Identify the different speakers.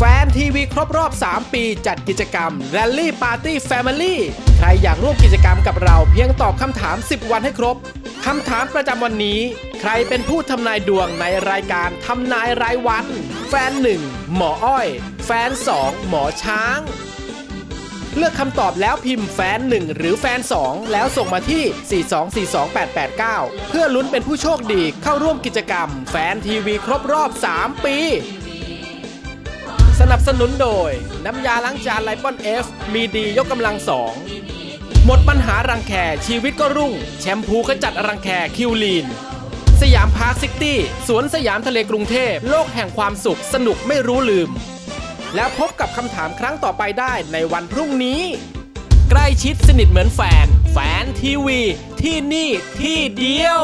Speaker 1: แฟนทีวีครบรอบ 3 ปีจัดกิจกรรม Rally Party Family ใครอยากร่วมกิจกรรมกับเราเพียงตอบคำถาม 10 วันให้ครบ คำถามประจำวันนี้ ใครเป็นผู้ทำนายดวงในรายการทำนายรายวัน แฟน 1 หมออ้อย แฟน 2 หมอช้าง เลือกคำตอบแล้วพิมพ์แฟน 1 หรือแฟน 2 แล้วส่งมาที่ 4242889 เพื่อลุ้นเป็นผู้โชคดีเข้าร่วมกิจกรรม แฟนทีวีครบรอบ 3 ปี สนับสนุนโดย น้ำยาล้างจานไลปอนเอฟมีดียกกำลังสองหมดปัญหารังแคชีวิตก็รุ่ง แชมพูขจัดรังแคคิวลีน สยามพาร์คซิตี้สวนสยามทะเลกรุงเทพ โลกแห่งความสุขสนุกไม่รู้ลืม แล้วพบกับคำถามครั้งต่อไปได้ในวันพรุ่งนี้ ใกล้ชิดสนิทเหมือนแฟน แฟนทีวี ที่นี่ที่เดียว